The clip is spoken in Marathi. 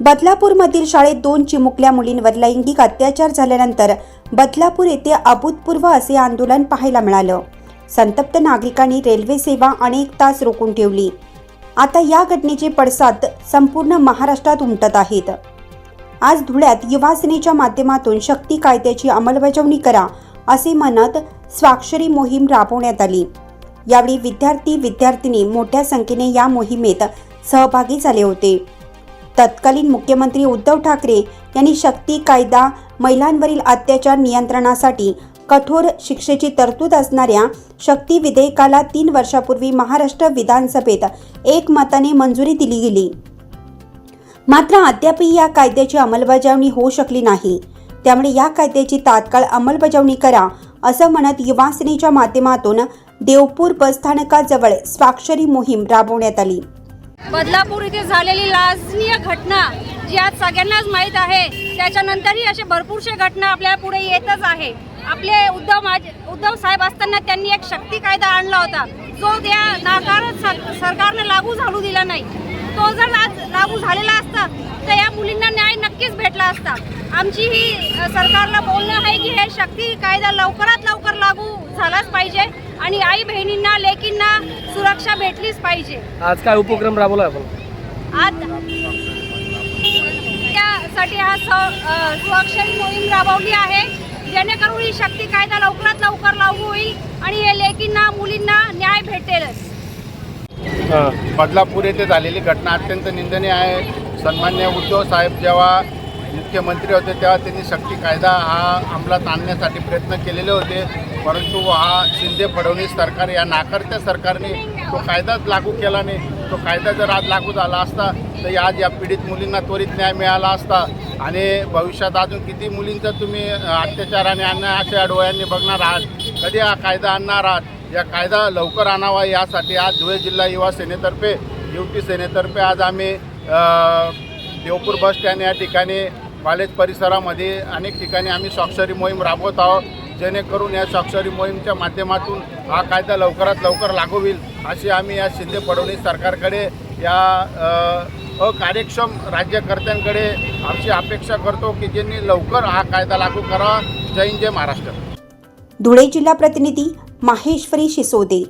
बदलापूरमधील शाळेत दोन चिमुकल्या मुलींवर लैंगिक अत्याचार झाल्यानंतर बदलापूर येथे अभूतपूर्व असे आंदोलन पाहायला मिळालं. संतप्त नागरिकांनी रेल्वे सेवा अनेक तास रोखून ठेवली. आता या घटनेचे पडसाद संपूर्ण महाराष्ट्रात उमटत आहेत. आज धुळ्यात युवा सेनेच्या माध्यमातून शक्ती कायद्याची अंमलबजावणी करा असे म्हणत स्वाक्षरी मोहीम राबवण्यात आली. यावेळी विद्यार्थी विद्यार्थिनी मोठ्या संख्येने या मोहिमेत सहभागी झाले होते. तत्कालीन मुख्यमंत्री उद्धव ठाकरे यांनी शक्ती कायदा महिलांवरील अत्याचार नियंत्रणासाठी कठोर शिक्षेची तरतूद असणाऱ्या शक्ती विधेयकाला तीन वर्षापूर्वी महाराष्ट्र विधानसभेत एकमताने मंजुरी दिली गेली. मात्र अद्यापही या कायद्याची अंमलबजावणी होऊ शकली नाही. त्यामुळे या कायद्याची तात्काळ अंमलबजावणी करा असं म्हणत युवासेनेच्या माध्यमातून देवपूर बसस्थानकाजवळ स्वाक्षरी मोहीम राबवण्यात आली. बदलापूर इथे झालेली लाजनीय घटना जी आज सगळ्यांनाच माहीत आहे त्याच्यानंतरही असे भरपूरशे घटना आपल्या पुढे येतच आहे. आपले उद्धव माझे उद्धव साहेब असताना त्यांनी एक शक्ती कायदा आणला होता. जो त्या नाकारत सर- सरकारने लागू झालू दिला नाही. तो जर आज लागू झालेला असता तर या मुलींना न्याय नक्कीच भेटला असता. आमची ही सरकारला बोलणं आहे की हे शक्ती कायदा लवकरात लवकर लागू झालाच पाहिजे. आणि आई बहिणींना लेकींना सुरक्षा भेटलीच पाहिजे. आज काय उपक्रम राबवला आपण? आज त्यासाठी हा स- अ, स्वाक्षरी मोहीम राबवली आहे. जेणेकरून ही शक्ती कायदा लवकरात लवकर लागू होईल आणि हे लेकींना मुलींना न्याय भेटेलच. बदलापूर येथे झालेली घटना अत्यंत निंदनीय आहे. सन्मान्य उद्धव साहेब जेव्हा मुख्यमंत्री होते तेव्हा त्यांनी शक्ती कायदा हा अंमलात आणण्यासाठी प्रयत्न केलेले होते. परंतु हा शिंदे फडणवीस सरकार या नाकारत्या सरकारने तो कायदाच लागू केला नाही. तो कायदा जर आज लागू झाला असता तर आज या पीडित मुलींना त्वरित न्याय मिळाला असता आणि भविष्यात अजून किती मुलींचा तुम्ही अत्याचार आणि डोळ्यांनी बघणार आहात कधी हा कायदा आणणार आहात? या कायदा लवकर आणावा यासाठी आज धुळे जिल्हा युवा सेनेतर्फे युवती सेनेतर्फे आज आम्ही देवपूर बस स्टँड या ठिकाणी कॉलेज परिसरामध्ये अनेक ठिकाणी आम्ही स्वाक्षरी मोहीम राबवत आहोत. जेणेकरून या स्वाक्षरी मोहीमच्या माध्यमातून हा कायदा लवकरात लवकर लागू होईल अशी आम्ही या शिंदे फडणवीस सरकारकडे या अकार्यक्षम राज्यकर्त्यांकडे आमची अपेक्षा करतो की ज्यांनी लवकर हा कायदा लागू करावा. जय हिंद जय महाराष्ट्र. धुळे जिल्हा प्रतिनिधी माहेश्वरी शिसोदे.